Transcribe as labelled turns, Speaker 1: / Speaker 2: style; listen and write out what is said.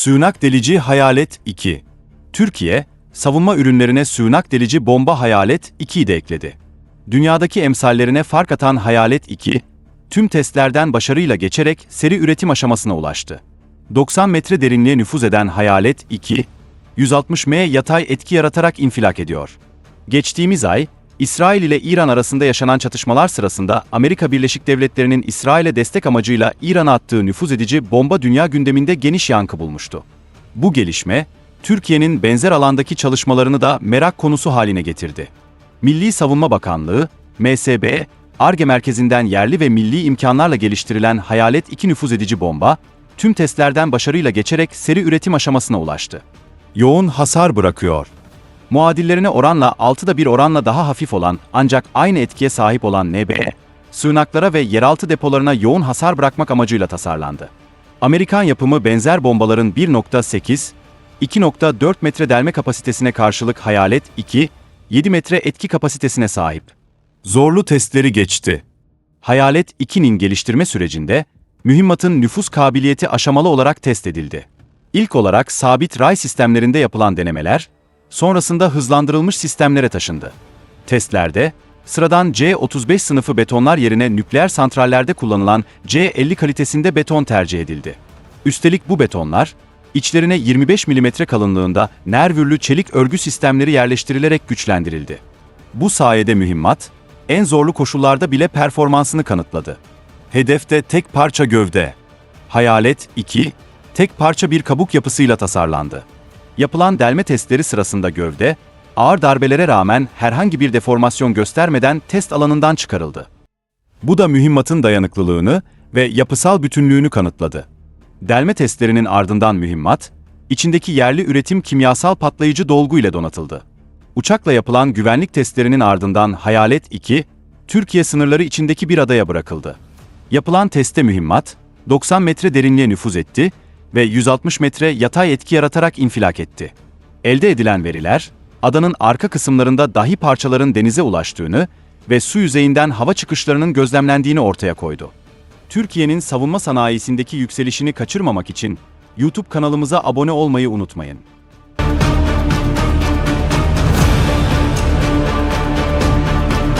Speaker 1: Sığınak delici Hayalet 2 Türkiye, savunma ürünlerine sığınak delici bomba Hayalet 2'yi de ekledi. Dünyadaki emsallerine fark atan Hayalet 2, tüm testlerden başarıyla geçerek seri üretim aşamasına ulaştı. 90 metre derinliğe nüfuz eden Hayalet 2, 160 M yatay etki yaratarak infilak ediyor. Geçtiğimiz ay, İsrail ile İran arasında yaşanan çatışmalar sırasında Amerika Birleşik Devletleri'nin İsrail'e destek amacıyla İran'a attığı nüfuz edici bomba dünya gündeminde geniş yankı bulmuştu. Bu gelişme, Türkiye'nin benzer alandaki çalışmalarını da merak konusu haline getirdi. Milli Savunma Bakanlığı, MSB, ARGE merkezinden yerli ve milli imkanlarla geliştirilen Hayalet 2 nüfuz edici bomba, tüm testlerden başarıyla geçerek seri üretim aşamasına ulaştı. Yoğun hasar bırakıyor. Muadillerine oranla 6'da bir oranla daha hafif olan ancak aynı etkiye sahip olan NBE, sığınaklara ve yeraltı depolarına yoğun hasar bırakmak amacıyla tasarlandı. Amerikan yapımı benzer bombaların 1.8, 2.4 metre delme kapasitesine karşılık Hayalet 2, 7 metre etki kapasitesine sahip. Zorlu testleri geçti. Hayalet 2'nin geliştirme sürecinde, mühimmatın nüfus kabiliyeti aşamalı olarak test edildi. İlk olarak sabit ray sistemlerinde yapılan denemeler, sonrasında hızlandırılmış sistemlere taşındı. Testlerde, sıradan C35 sınıfı betonlar yerine nükleer santrallerde kullanılan C50 kalitesinde beton tercih edildi. Üstelik bu betonlar, içlerine 25 mm kalınlığında nervürlü çelik örgü sistemleri yerleştirilerek güçlendirildi. Bu sayede mühimmat, en zorlu koşullarda bile performansını kanıtladı. Hedefte tek parça gövde. Hayalet 2, tek parça bir kabuk yapısıyla tasarlandı. Yapılan delme testleri sırasında gövde, ağır darbelere rağmen herhangi bir deformasyon göstermeden test alanından çıkarıldı. Bu da mühimmatın dayanıklılığını ve yapısal bütünlüğünü kanıtladı. Delme testlerinin ardından mühimmat, içindeki yerli üretim kimyasal patlayıcı dolgu ile donatıldı. Uçakla yapılan güvenlik testlerinin ardından Hayalet 2, Türkiye sınırları içindeki bir adaya bırakıldı. Yapılan testte mühimmat, 90 metre derinliğe nüfuz etti ve 160 metre yatay etki yaratarak infilak etti. Elde edilen veriler, adanın arka kısımlarında dahi parçaların denize ulaştığını ve su yüzeyinden hava çıkışlarının gözlemlendiğini ortaya koydu. Türkiye'nin savunma sanayisindeki yükselişini kaçırmamak için YouTube kanalımıza abone olmayı unutmayın.